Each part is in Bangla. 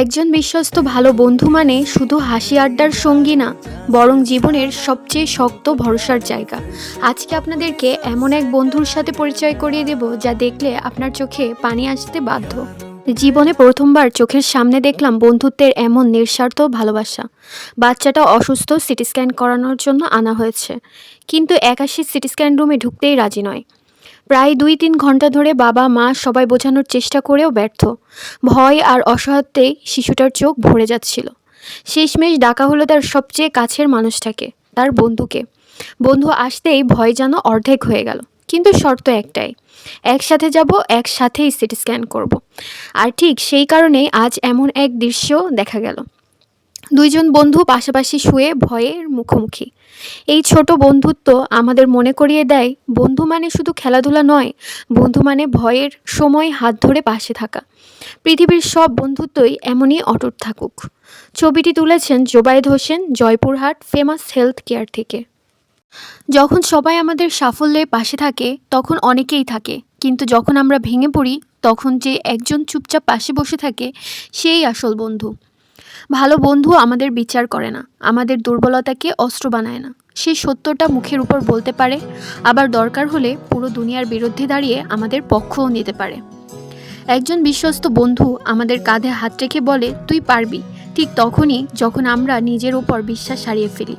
একজন বিশ্বস্ত ভালো বন্ধু মানে শুধু হাসি আড্ডার সঙ্গী না, বরং জীবনের সবচেয়ে শক্ত ভরসার জায়গা। আজকে আপনাদেরকে এমন এক বন্ধুর সাথে পরিচয় করিয়ে দেব যা দেখলে আপনার চোখে পানি আসতে বাধ্য। জীবনে প্রথমবার চোখের সামনে দেখলাম বন্ধুত্বের এমন নিঃস্বার্থ ভালোবাসা। বাচ্চাটা অসুস্থ সিটি স্ক্যান করানোর জন্য আনা হয়েছে। কিন্তু একাশি সিটি স্ক্যান রুমে ঢুকতেই রাজি নয়। প্রায় দুই তিন ঘণ্টা ধরে বাবা, মা সবাই বোঝানোর চেষ্টা করেও ব্যর্থ। ভয় আর অসহায়ত্বেই শিশুটার চোখ ভরে যাচ্ছিল। শেষমেশ ডাকা হলো তার সবচেয়ে কাছের মানুষটাকে, তার বন্ধুকে। বন্ধু আসতেই ভয় যেন অর্ধেক হয়ে গেল, কিন্তু শর্ত একটাই, একসাথে যাব, একসাথেই সিটি স্ক্যান করব। আর ঠিক সেই কারণেই আজ এমন এক দৃশ্য দেখা গেল। দুইজন বন্ধু পাশাপাশি শুয়ে ভয়ের মুখোমুখি। এই ছোট বন্ধুত্ব আমাদের মনে করিয়ে দেয়, বন্ধু মানে শুধু খেলাধুলা নয়, বন্ধু মানে ভয়ের সময় হাত ধরে পাশে থাকা। পৃথিবীর সব বন্ধুত্বই এমনই অটুট থাকুক। ছবিটি তুলেছেন Zobayed Hossain, Joypurhat, famous health care থেকে। যখন সবাই আমাদের সাফল্যের পাশে থাকে, তখন অনেকেই থাকে। কিন্তু যখন আমরা ভেঙে পড়ি, তখন যে একজন চুপচাপ পাশে বসে থাকে, সেই আসল বন্ধু। ভালো বন্ধু আমাদের বিচার করে না, আমাদের দুর্বলতাকে অস্ত্র বানায় না। সে সত্যটা মুখের উপর বলতে পারে, আবার দরকার হলে পুরো দুনিয়ার বিরুদ্ধে দাঁড়িয়ে আমাদের পক্ষও নিতে পারে। একজন বিশ্বস্ত বন্ধু আমাদের কাঁধে হাত রেখে বলে, তুই পারবি। ঠিক তখনই যখন আমরা নিজের উপর বিশ্বাস হারিয়ে ফেলি।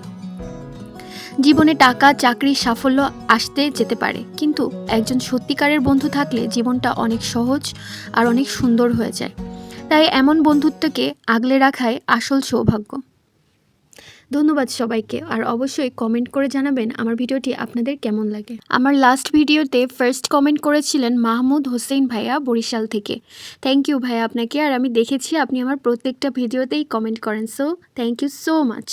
জীবনে টাকা, চাকরি, সাফল্য আসতে যেতে পারে, কিন্তু একজন সত্যিকারের বন্ধু থাকলে জীবনটা অনেক সহজ আর অনেক সুন্দর হয়ে যায়। তাই এমন বন্ধুত্বকে আগলে রাখাই আসল সৌভাগ্য। ধন্যবাদ সবাইকে আর অবশ্যই কমেন্ট করে জানাবেন আমার ভিডিওটি আপনাদের কেমন লাগে। আমার লাস্ট ভিডিওতে ফার্স্ট কমেন্ট করেছিলেন মাহমুদ হোসেন ভাইয়া বরিশাল থেকে। থ্যাংক ইউ ভাইয়া আপনাকে আর আমি দেখেছি আপনি আমার প্রত্যেকটা ভিডিওতেই কমেন্ট করেন so thank you so much